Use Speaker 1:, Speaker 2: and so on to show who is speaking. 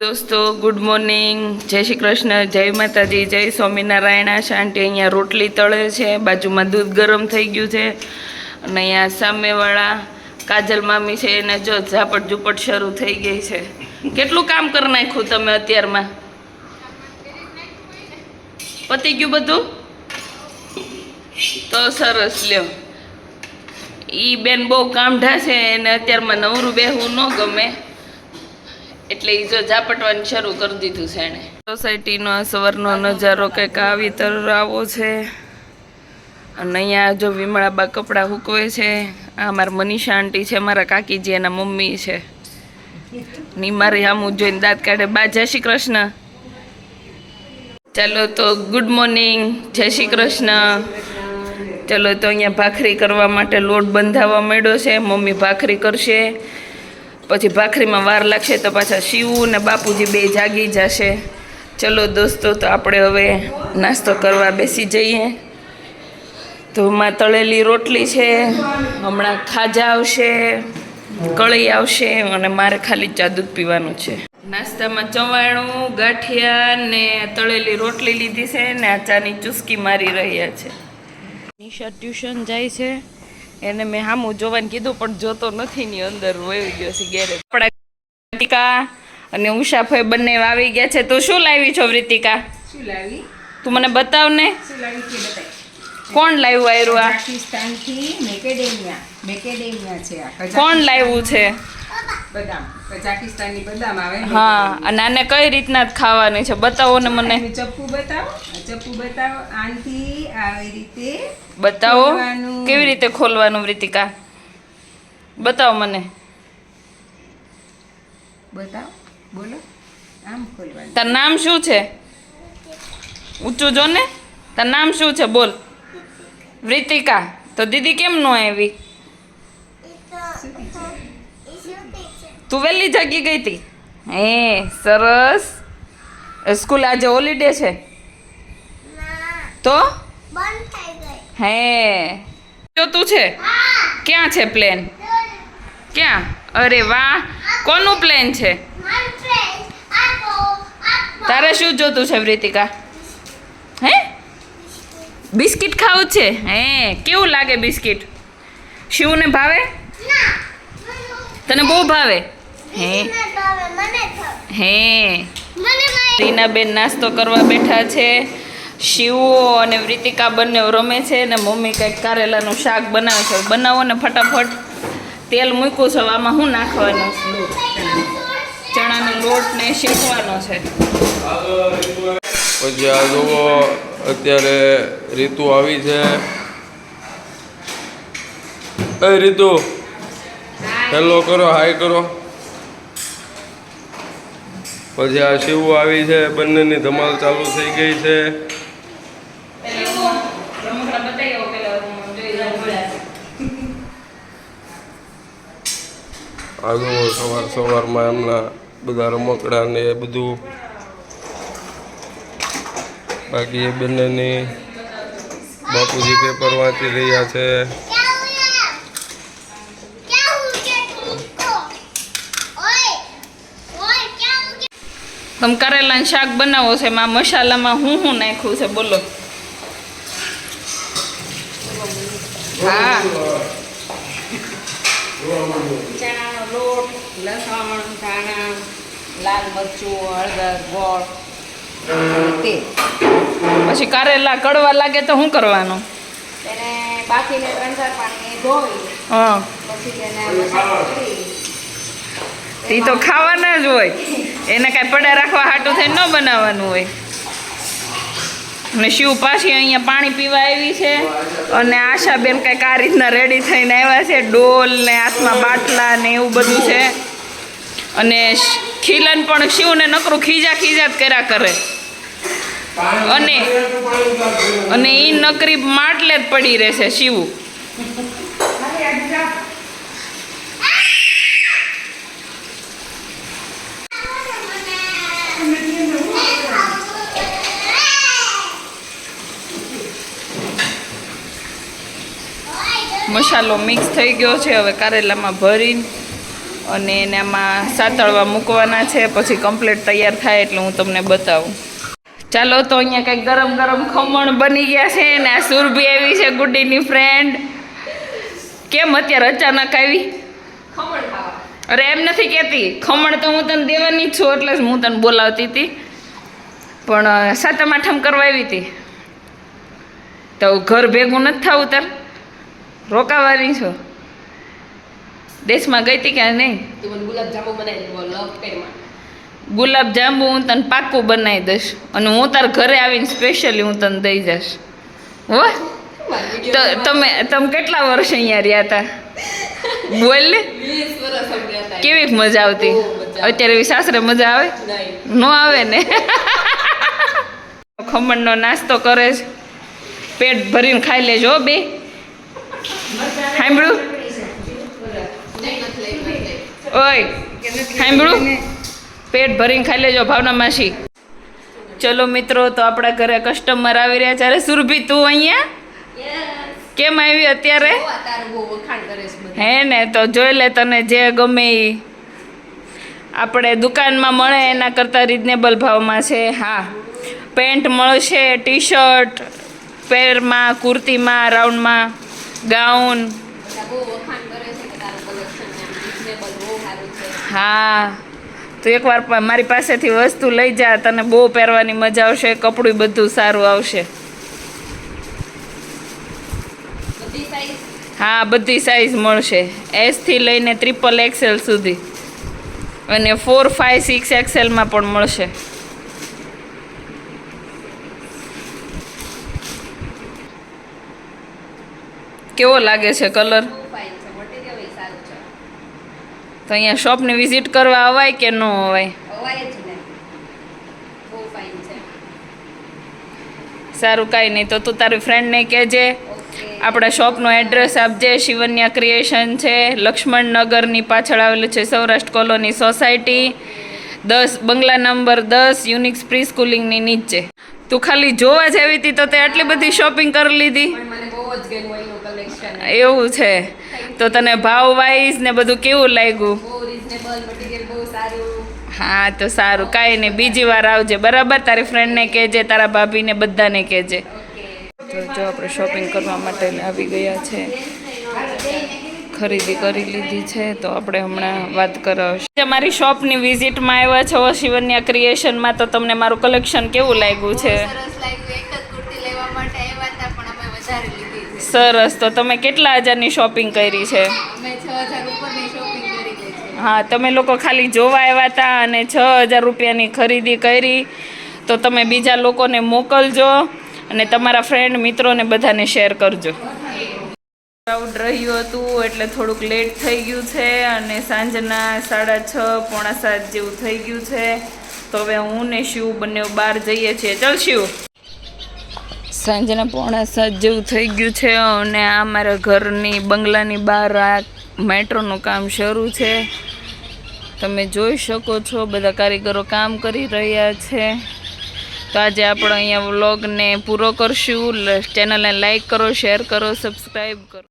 Speaker 1: દોસ્તો good morning જય શ્રી કૃષ્ણ, જય માતાજી, જય સ્વામિનારાયણ. શાંતિ અહીંયા રોટલી તળે છે, બાજુમાં દૂધ ગરમ થઈ ગયું છે. અને અહીંયા સામેવાળા કાજલ મામી છે, એને જો ઝાપટ ઝૂપટ શરૂ થઈ ગઈ છે. કેટલું કામ કરી નાખ્યું તમે અત્યારમાં? પતી ગયું બધું? તો સરસ, લ્યો. એ બેન બહુ કામઢા છે, એને અત્યારમાં નવરું બેહવું ન ગમે. એટલે એ જો ઝાપટવાનું શરૂ કરી દીધું છે એણે. સોસાયટીનો આ સવારનો નજારો કંઈક આવી તરાવો છે. અને અહીંયા જો વિમળાબા કપડાં હૂકવે છે, આ મારા મનીષા આંટી છે, મારા કાકીજી, એના મમ્મી છે. ની મારી આમ જોઈને દાંત કાઢે. બા, જય શ્રી કૃષ્ણ. ચાલો તો ગુડ મોર્નિંગ જય શ્રી કૃષ્ણ. ચલો તો અહીંયા ભાખરી કરવા માટે લોટ બંધાવવા માંડ્યો છે. મમ્મી ભાખરી કરશે. પછી ભાખરીમાં વાર લાગશે તો પાછા શિવ ને બાપુજી બે જાગી જશે. ચલો દોસ્તો, તો આપણે હવે નાસ્તો કરવા બેસી જઈએ. તો તળેલી રોટલી છે, હમણાં ખાજા આવશે, કળી આવશે અને મારે ખાલી ચા દૂધ પીવાનું છે. નાસ્તામાં ચવાણું, ગાંઠિયા ને તળેલી રોટલી લીધી છે ને આ ચાની ચુસ્કી મારી રહ્યા છે. નિશા ટ્યુશન જાય છે. એને મેં હામું જોવાનું કીધું પણ જોતો નથી ની અંદર વહી ગયો છે ઘેરે. વૃતિકા અને ઉષાભાઈ બંને આવી ગયા છે. તું શું લાવી છો વૃતિકા
Speaker 2: શું લાવી?
Speaker 1: તું મને બતાવ ને.
Speaker 2: શું લાવી છે બતાય.
Speaker 1: કોણ લાવ્યું આયરું આ?
Speaker 2: પાકિસ્તાનથી મેકેડેમિયા. મેકેડેમિયા છે આ.
Speaker 1: કોણ લાવ્યું છે?
Speaker 2: બદામ. કઝાકિસ્તાની બદામ આવે
Speaker 1: હા અને આને કઈ રીતના જ ખાવાની છે બતાવો ને મને.
Speaker 2: ચપ્પુ બતાવો. ચપ્પુ બતાવો. આનથી આવી રીતે
Speaker 1: બતાવો. કેવી રીતે ખોલવાનું રીતિકા? બતાવો મને.
Speaker 2: બતાવો. બોલો. આમ ખોલવાનું.
Speaker 1: તાર નામ શું છે? ઊંચું જો ને. તાર નામ શું છે? બોલ. વૃતિકા તો દીદી કેમ નો આવી? તું વહેલી જાગી ગઈ હતી. હે, સરસ. સ્કૂલ આજે હોલિડે છે. તો? હે. જોતું છે? ક્યાં છે પ્લેન ક્યાં? અરે વાહ. કોનું પ્લેન છે? તારે શું જોતું છે વૃતિકા હે? બિસ્કિટ ખાવું છે? હે, કેવું લાગે બિસ્કિટ? શિવને ભાવે? તને બહુ ભાવે? હે? હે? રીનાબેન નાસ્તો કરવા બેઠા છે. શિવો અને વ્રિતિકા બંને રમે છે ને મમ્મી કંઈક કારેલાનું શાક બનાવે છે. બનાવો ને ફટાફટ. તેલ મૂક્યું છે આમાં શું નાખવાનું? ચણાનો લોટ ને શેકવાનો છે.
Speaker 3: પછી આ જુઓ અત્યારે રીતુ આવી છે. એ રીતુ હેલો કરો હાય કરો. પછી આ શિવ આવી છે, બંનેની ધમાલ ચાલુ થઈ ગઈ છે
Speaker 1: રમકડા બતાવી આવો પેલા હું જોઈ લઉં.
Speaker 3: આ જુઓ સવાર સવારમાં એમના બધા રમકડા ને એ બધું બાકી એ બંનેની બાપુજી પેપર વાંચી રહ્યા છે
Speaker 1: તમે કરેલાનું શાક બનાવો છે એમાં મસાલામાં હું શું નાખ્યું છે બોલો. હા. ચણાનો લોટ લસણ ધાણા લાલ મરચું હળદર ગોળ
Speaker 2: તે.
Speaker 1: પછી કારેલા કડવા લાગે તો શું કરવાનું?
Speaker 2: તેને બાફીને ત્રણ ચાર પાણી ધોઈ પછી તેને મસાલો કરી
Speaker 1: એ તો ખાવાના જ હોય. એને કાંઈ પડ્યા રાખવા હાટું થઈને ન બનાવવાનું હોય. અને શિવ પાછી અહીંયા પાણી પીવા આવી છે. અને આશાબેન કંઈક આ રીતના રેડી થઈને આવ્યા છે. ડોલ ને હાથમાં બાટલા ને એવું બધું છે. અને ખીલન પણ શિવને નકરું ખીજા ખીજા જ કર્યા કરે. અને અને એ નકરી માટલે જ પડી રહેશે શિવ. મસાલો મિક્સ થઈ ગયો છે. હવે કારેલામાં ભરીને અને એને આમાં સાતળવા મૂકવાના છે. પછી કમ્પ્લીટ તૈયાર થાય એટલે હું તમને બતાવું. ચાલો તો અહીંયા કંઈક ગરમ ગરમ ખમણ બની ગયા છે ને આ સુરભી આવી છે ગુડીની ફ્રેન્ડ કેમ અત્યારે અચાનક આવી? અરે એમ નથી કહેતી. ખમણ તો હું તને દેવાની જ છું, એટલે જ હું તને બોલાવતી હતી. પણ સાતમ આઠમ કરવા આવી હતી. તો ઘર ભેગું નથી થવું તાર? રોકાવાની છો? દેશમાં ગઈ હતી કે નહીં?
Speaker 2: ગુલાબજાંબુ ગુલાબ જાંબુ બનાવી દે લવ પેરમાં
Speaker 1: ગુલાબ જાંબુ હું તને પાક્કું બનાવી દઈશ. અને હું તારા ઘરે આવીને સ્પેશિયલી હું તને દઈ જઈશ. હો? તો તમે તમે કેટલા વર્ષ અહીંયા રહ્યા હતા? બોલ ને. કેવી મજા આવતી? અત્યારે એવી સાસરે મજા આવે? ન આવે ને. ખમણનો નાસ્તો કરે છે. પેટ ભરીને ખાઈ લેજો હો બે. સાંભળ્યું ઓય સાંભળું પેટ ભરીને ખાઈ લેજો, ભાવના માસી. ચલો મિત્રો, તો આપણા ઘરે કસ્ટમર આવી રહ્યા છે. અરે, સુરભી, તું અહીંયા? કેમ આવી અત્યારે? હે ને, તો જોઈ લે તને જે ગમે એ આપણે દુકાનમાં મળે એના કરતાં રિઝનેબલ ભાવમાં છે, હા. પેન્ટ મળશે ટી શર્ટ પેરમાં, કુર્તીમાં રાઉન્ડમાં ગાઉન હા. તો એકવાર મારી પાસેથી વસ્તુ લઈ જા તને બહુ પહેરવાની મજા આવશે કપડું બધું સારું આવશે. હા બધી સાઇઝ મળશે. એસથી લઈને ટ્રિપલ એક્સેલ સુધી. અને ફોર ફાઇવ સિક્સ એક્સેલમાં પણ મળશે. કેવો લાગે છે કલર? તો અહીંયા શોપની વિઝિટ કરવા અવાય કે ન અવાય? સારું કાંઈ નહીં તો તું તારી ફ્રેન્ડને કહેજે. આપણા શોપનો એડ્રેસ આપજે શિવન્યા ક્રિએશન છે લક્ષ્મણ નગરની પાછળ આવેલું છે સૌરાષ્ટ્ર કોલોની સોસાયટી દસ બંગલા નંબર દસ યુનિક્સ પ્રી સ્કૂલિંગની નીચે. તું ખાલી જોવા જ આવી હતી તો તે આટલી બધી શોપિંગ કરી લીધી
Speaker 2: પણ મને બહુ જ ગમ્યું એનું કલેક્શન
Speaker 1: એવું છે. તો તને ભાવ વાઇઝ ને બધું કેવું લાગ્યું? હા તો સારું. કાંઈ નહીં બીજી વાર આવજે. બરાબર? તારી ફ્રેન્ડને કહેજે તારા ભાભીને બધાને કહેજે. તો જો આપણે શોપિંગ કરવા માટે આવી ગયા છે. ખરીદી કરી લીધી છે તો આપણે હમણાં વાત કરાવશું. મારી શોપની વિઝિટમાં આવ્યા છો શિવન્યા ક્રિએશનમાં તો તમને મારું કલેક્શન કેવું લાગ્યું છે?
Speaker 4: સરસ.
Speaker 1: તો તમે કેટલા હજારની શોપિંગ કરી
Speaker 4: છે?
Speaker 1: હા તમે લોકો ખાલી જોવા આવ્યા હતા અને છ હજાર રૂપિયાની ખરીદી કરી. તો તમે બીજા લોકોને મોકલજો અને તમારા ફ્રેન્ડ મિત્રોને બધાને શેર કરજો. ક્રાઉડ રહ્યું હતું એટલે થોડુંક લેટ થઈ ગયું છે અને સાંજના સાડા છ પોણા સાત જેવું થઈ ગયું છે. તો હવે હું ને શિવ બંને બહાર જઈએ છીએ. ચાલ શિવ. સાંજના પોણા સાત જેવું થઈ ગયું છે અને આ મારા ઘરની બંગલાની બહાર આ મેટ્રોનું કામ શરૂ છે. તમે જોઈ શકો છો, બધા કારીગરો કામ કરી રહ્યા છે. તો આજે આપણે અહીંયા વ્લોગને પૂરો કરશું. ચેનલને લાઈક કરો, શેર કરો, સબસ્ક્રાઈબ કરો.